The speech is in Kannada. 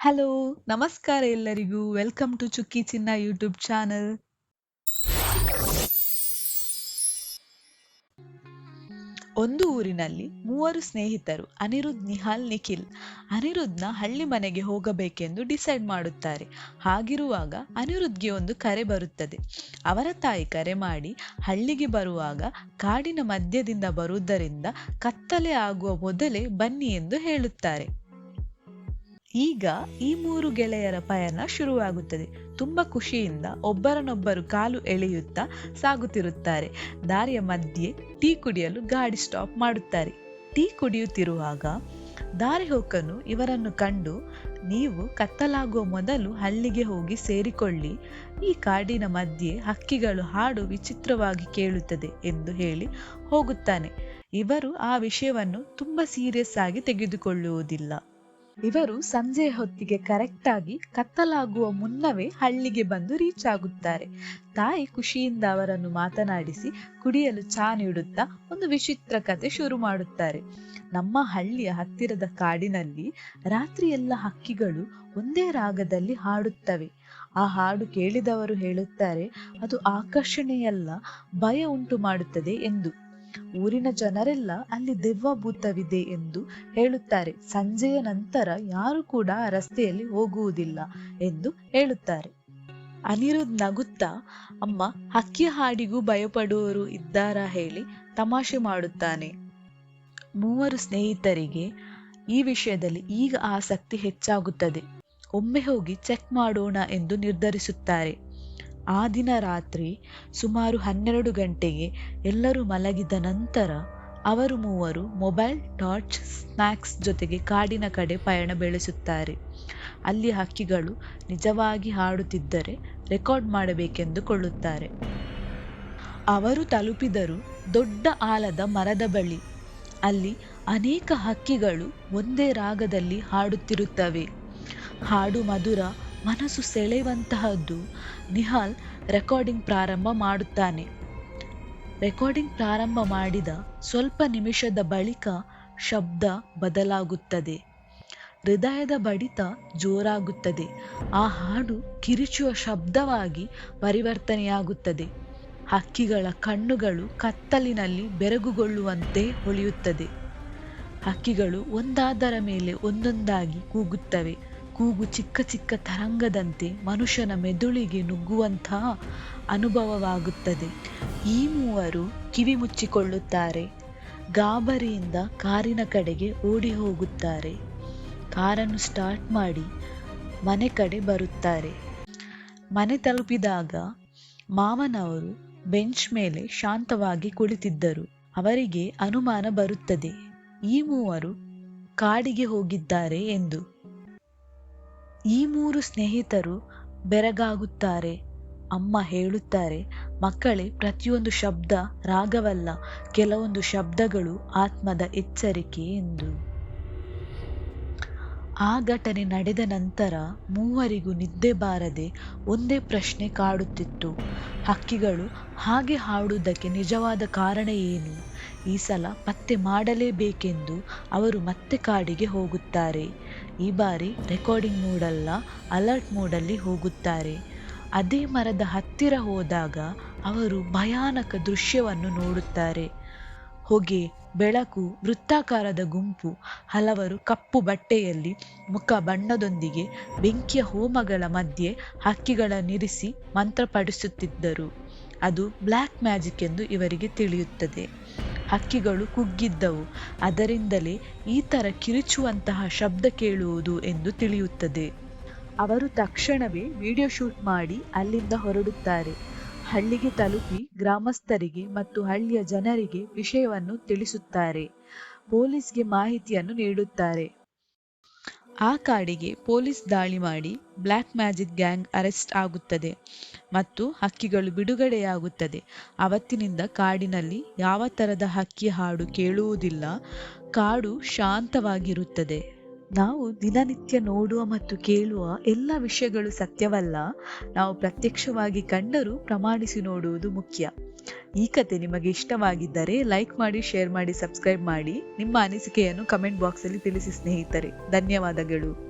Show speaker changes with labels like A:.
A: ಹಲೋ, ನಮಸ್ಕಾರ ಎಲ್ಲರಿಗೂ. ವೆಲ್ಕಮ್ ಟು ಚುಕ್ಕಿ ಚಿನ್ನ ಯೂಟ್ಯೂಬ್ ಚಾನಲ್ ಒಂದು ಊರಿನಲ್ಲಿ ಮೂವರು ಸ್ನೇಹಿತರು, ಅನಿರುದ್ಧ್ ನಿಹಾಲ್ ನಿಖಿಲ್. ಅನಿರುದ್ಧ್ನ ಹಳ್ಳಿ ಮನೆಗೆ ಹೋಗಬೇಕೆಂದು ಡಿಸೈಡ್ ಮಾಡುತ್ತಾರೆ. ಹಾಗಿರುವಾಗ ಅನಿರುದ್ಧ್ಗೆ ಒಂದು ಕರೆ ಬರುತ್ತದೆ. ಅವರ ತಾಯಿ ಕರೆ ಮಾಡಿ ಹಳ್ಳಿಗೆ ಬರುವಾಗ ಕಾಡಿನ ಮಧ್ಯದಿಂದ ಬರುವುದರಿಂದ ಕತ್ತಲೆ ಆಗುವ ಮೊದಲೇ ಬನ್ನಿ ಎಂದು ಹೇಳುತ್ತಾರೆ. ಈಗ ಈ ಮೂರು ಗೆಳೆಯರ ಪಯಣ ಶುರುವಾಗುತ್ತದೆ. ತುಂಬಾ ಖುಷಿಯಿಂದ ಒಬ್ಬರನ್ನೊಬ್ಬರು ಕಾಲು ಎಳೆಯುತ್ತಾ ಸಾಗುತ್ತಿರುತ್ತಾರೆ. ದಾರಿಯ ಮಧ್ಯೆ ಟೀ ಕುಡಿಯಲು ಗಾಡಿ ಸ್ಟಾಪ್ ಮಾಡುತ್ತಾರೆ. ಟೀ ಕುಡಿಯುತ್ತಿರುವಾಗ ದಾರಿ ಹೋಕನು ಇವರನ್ನು ಕಂಡು, ನೀವು ಕತ್ತಲಾಗುವ ಮೊದಲು ಹಳ್ಳಿಗೆ ಹೋಗಿ ಸೇರಿಕೊಳ್ಳಿ. ಈ ಕಾಡಿನ ಮಧ್ಯೆ ಹಕ್ಕಿಗಳು ಹಾಡು ವಿಚಿತ್ರವಾಗಿ ಕೇಳುತ್ತದೆ ಎಂದು ಹೇಳಿ ಹೋಗುತ್ತಾನೆ. ಇವರು ಆ ವಿಷಯವನ್ನು ತುಂಬಾ ಸೀರಿಯಸ್ ಆಗಿ ತೆಗೆದುಕೊಳ್ಳುವುದಿಲ್ಲ. ಇವರು ಸಂಜೆ ಹೊತ್ತಿಗೆ ಕರೆಕ್ಟ್ ಆಗಿ ಕತ್ತಲಾಗುವ ಮುನ್ನವೇ ಹಳ್ಳಿಗೆ ಬಂದು ರೀಚ್ ಆಗುತ್ತಾರೆ. ತಾಯಿ ಖುಷಿಯಿಂದ ಅವರನ್ನು ಮಾತನಾಡಿಸಿ ಕುಡಿಯಲು ಚಾ ನೀಡುತ್ತಾ ಒಂದು ವಿಚಿತ್ರ ಕತೆ ಶುರು ಮಾಡುತ್ತಾರೆ. ನಮ್ಮ ಹಳ್ಳಿಯ ಹತ್ತಿರದ ಕಾಡಿನಲ್ಲಿ ರಾತ್ರಿ ಎಲ್ಲ ಹಕ್ಕಿಗಳು ಒಂದೇ ರಾಗದಲ್ಲಿ ಹಾಡುತ್ತವೆ. ಆ ಹಾಡು ಕೇಳಿದವರು ಹೇಳುತ್ತಾರೆ, ಅದು ಆಕರ್ಷಣೆಯಲ್ಲ, ಭಯ ಉಂಟು ಮಾಡುತ್ತದೆ ಎಂದು. ಊರಿನ ಜನರೆಲ್ಲ ಅಲ್ಲಿ ದೆವ್ವ ಭೂತವಿದೆ ಎಂದು ಹೇಳುತ್ತಾರೆ. ಸಂಜೆಯ ನಂತರ ಯಾರು ಕೂಡ ರಸ್ತೆಯಲ್ಲಿ ಹೋಗುವುದಿಲ್ಲ ಎಂದು ಹೇಳುತ್ತಾರೆ. ಅನಿರುದ್ ನಗುತ್ತಾ, ಅಮ್ಮ, ಹಕ್ಕಿ ಹಾಡಿಗೂ ಭಯಪಡುವವರು ಇದ್ದಾರಾ ಹೇಳಿ ತಮಾಷೆ ಮಾಡುತ್ತಾನೆ. ಮೂವರು ಸ್ನೇಹಿತರಿಗೆ ಈ ವಿಷಯದಲ್ಲಿ ಈಗ ಆಸಕ್ತಿ ಹೆಚ್ಚಾಗುತ್ತದೆ. ಒಮ್ಮೆ ಹೋಗಿ ಚೆಕ್ ಮಾಡೋಣ ಎಂದು ನಿರ್ಧರಿಸುತ್ತಾರೆ. ಆ ದಿನ ರಾತ್ರಿ ಸುಮಾರು ಹನ್ನೆರಡು ಗಂಟೆಗೆ ಎಲ್ಲರೂ ಮಲಗಿದ ನಂತರ ಅವರು ಮೂವರು ಮೊಬೈಲ್ ಟಾರ್ಚ್ ಸ್ನ್ಯಾಕ್ಸ್ ಜೊತೆಗೆ ಕಾಡಿನ ಕಡೆ ಪಯಣ ಬೆಳೆಸುತ್ತಾರೆ. ಅಲ್ಲಿ ಹಕ್ಕಿಗಳು ನಿಜವಾಗಿ ಹಾಡುತ್ತಿದ್ದರೆ ರೆಕಾರ್ಡ್ ಮಾಡಬೇಕೆಂದುಕೊಳ್ಳುತ್ತಾರೆ ಅವರು ತಲುಪಿದರು ದೊಡ್ಡ ಆಲದ ಮರದ ಬಳಿ, ಅಲ್ಲಿ ಅನೇಕ ಹಕ್ಕಿಗಳು ಒಂದೇ ರಾಗದಲ್ಲಿ ಹಾಡುತ್ತಿರುತ್ತವೆ. ಹಾಡು ಮಧುರ ಮನಸ್ಸು ಸೆಳೆಯುವಂತಹದ್ದು ನಿಹಾಲ್ ರೆಕಾರ್ಡಿಂಗ್ ಪ್ರಾರಂಭ ಮಾಡುತ್ತಾನೆ. ರೆಕಾರ್ಡಿಂಗ್ ಪ್ರಾರಂಭ ಮಾಡಿದ ಸ್ವಲ್ಪ ನಿಮಿಷದ ಬಳಿಕ ಶಬ್ದ ಬದಲಾಗುತ್ತದೆ. ಹೃದಯದ ಬಡಿತ ಜೋರಾಗುತ್ತದೆ. ಆ ಹಾಡು ಕಿರಿಚುವ ಶಬ್ದವಾಗಿ ಪರಿವರ್ತನೆಯಾಗುತ್ತದೆ. ಹಕ್ಕಿಗಳ ಕಣ್ಣುಗಳು ಕತ್ತಲಿನಲ್ಲಿ ಬೆರಗುಗೊಳ್ಳುವಂತೆ ಹೊಳೆಯುತ್ತದೆ. ಹಕ್ಕಿಗಳು ಒಂದಾದರ ಮೇಲೆ ಒಂದೊಂದಾಗಿ ಕೂಗುತ್ತವೆ. ಕೂಗು ಚಿಕ್ಕ ಚಿಕ್ಕ ತರಂಗದಂತೆ ಮನುಷ್ಯನ ಮೆದುಳಿಗೆ ನುಗ್ಗುವಂತಹ ಅನುಭವವಾಗುತ್ತದೆ. ಈ ಮೂವರು ಕಿವಿ ಮುಚ್ಚಿಕೊಳ್ಳುತ್ತಾರೆ. ಗಾಬರಿಯಿಂದ ಕಾರಿನ ಕಡೆಗೆ ಓಡಿ ಹೋಗುತ್ತಾರೆ. ಕಾರನ್ನು ಸ್ಟಾರ್ಟ್ ಮಾಡಿ ಮನೆ ಕಡೆ ಬರುತ್ತಾರೆ. ಮನೆ ತಲುಪಿದಾಗ ಮಾವನವರು ಬೆಂಚ್ ಮೇಲೆ ಶಾಂತವಾಗಿ ಕುಳಿತಿದ್ದರು. ಅವರಿಗೆ ಅನುಮಾನ ಬರುತ್ತದೆ. ಈ ಮೂವರು ಕಾಡಿಗೆ ಹೋಗಿದ್ದಾರೆ ಎಂದು. ಈ ಮೂರು ಸ್ನೇಹಿತರು ಬೆರಗಾಗುತ್ತಾರೆ. ಅಮ್ಮ ಹೇಳುತ್ತಾರೆ, ಮಕ್ಕಳೇ, ಪ್ರತಿಯೊಂದು ಶಬ್ದ ರಾಗವಲ್ಲ, ಕೆಲವೊಂದು ಶಬ್ದಗಳು ಆತ್ಮದ ಎಚ್ಚರಿಕೆ ಎಂದು. ಆ ಘಟನೆ ನಡೆದ ನಂತರ ಮೂವರಿಗೂ ನಿದ್ದೆ ಬಾರದೆ ಒಂದೇ ಪ್ರಶ್ನೆ ಕಾಡುತ್ತಿತ್ತು. ಹಕ್ಕಿಗಳು ಹಾಗೆ ಹಾಡುವುದಕ್ಕೆ ನಿಜವಾದ ಕಾರಣ ಏನು? ಈ ಸಲ ಪತ್ತೆ ಮಾಡಲೇಬೇಕೆಂದು ಅವರು ಮತ್ತೆ ಕಾಡಿಗೆ ಹೋಗುತ್ತಾರೆ. ಈ ಬಾರಿ ರೆಕಾರ್ಡಿಂಗ್ ಮೂಡಲ್ಲ, ಅಲರ್ಟ್ ಮೂಡಲ್ಲಿ ಹೋಗುತ್ತಾರೆ. ಅದೇ ಮರದ ಹತ್ತಿರ ಹೋದಾಗ ಅವರು ಭಯಾನಕ ದೃಶ್ಯವನ್ನು ನೋಡುತ್ತಾರೆ. ಹೊಗೆ, ಬೆಳಕು, ವೃತ್ತಾಕಾರದ ಗುಂಪು, ಹಲವರು ಕಪ್ಪು ಬಟ್ಟೆಯಲ್ಲಿ, ಮುಖ ಬಣ್ಣದೊಂದಿಗೆ ಬೆಂಕಿಯ ಹೋಮಗಳ ಮಧ್ಯೆ ಹಕ್ಕಿಗಳನ್ನಿರಿಸಿ ಮಂತ್ರಪಡಿಸುತ್ತಿದ್ದರು. ಅದು ಬ್ಲ್ಯಾಕ್ ಮ್ಯಾಜಿಕ್ ಎಂದು ಇವರಿಗೆ ತಿಳಿಯುತ್ತದೆ. ಹಕ್ಕಿಗಳು ಕುಗ್ಗಿದ್ದವು. ಅದರಿಂದಲೇ ಈ ಥರ ಕಿರುಚುವಂತಹ ಶಬ್ದ ಕೇಳುವುದು ಎಂದು ತಿಳಿಯುತ್ತದೆ. ಅವರು ತಕ್ಷಣವೇ ವಿಡಿಯೋ ಶೂಟ್ ಮಾಡಿ ಅಲ್ಲಿಂದ ಹೊರಡುತ್ತಾರೆ. ಹಳ್ಳಿಗೆ ತಲುಪಿ ಗ್ರಾಮಸ್ಥರಿಗೆ ಮತ್ತು ಹಳ್ಳಿಯ ಜನರಿಗೆ ವಿಷಯವನ್ನು ತಿಳಿಸುತ್ತಾರೆ. ಪೊಲೀಸ್ಗೆ ಮಾಹಿತಿಯನ್ನು ನೀಡುತ್ತಾರೆ. ಆ ಕಾಡಿಗೆ ಪೊಲೀಸ್ ದಾಳಿ ಮಾಡಿ ಬ್ಲ್ಯಾಕ್ ಮ್ಯಾಜಿಕ್ ಗ್ಯಾಂಗ್ ಅರೆಸ್ಟ್ ಆಗುತ್ತದೆ ಮತ್ತು ಹಕ್ಕಿಗಳು ಬಿಡುಗಡೆಯಾಗುತ್ತದೆ. ಅವತ್ತಿನಿಂದ ಕಾಡಿನಲ್ಲಿ ಯಾವ ಥರದ ಹಕ್ಕಿ ಹಾಡು ಕೇಳುವುದಿಲ್ಲ, ಕಾಡು ಶಾಂತವಾಗಿರುತ್ತದೆ. ನಾವು ದಿನನಿತ್ಯ ನೋಡುವ ಮತ್ತು ಕೇಳುವ ಎಲ್ಲ ವಿಷಯಗಳು ಸತ್ಯವಲ್ಲ. ನಾವು ಪ್ರತ್ಯಕ್ಷವಾಗಿ ಕಂಡರೂ ಪ್ರಮಾಣಿಸಿ ನೋಡುವುದು ಮುಖ್ಯ. ಈ ಕತೆ ನಿಮಗೆ ಇಷ್ಟವಾಗಿದ್ದರೆ ಲೈಕ್ ಮಾಡಿ, ಶೇರ್ ಮಾಡಿ, ಸಬ್ಸ್ಕ್ರೈಬ್ ಮಾಡಿ. ನಿಮ್ಮ ಅನಿಸಿಕೆಯನ್ನು ಕಮೆಂಟ್ ಬಾಕ್ಸಲ್ಲಿ ತಿಳಿಸಿ ಸ್ನೇಹಿತರೆ. ಧನ್ಯವಾದಗಳು.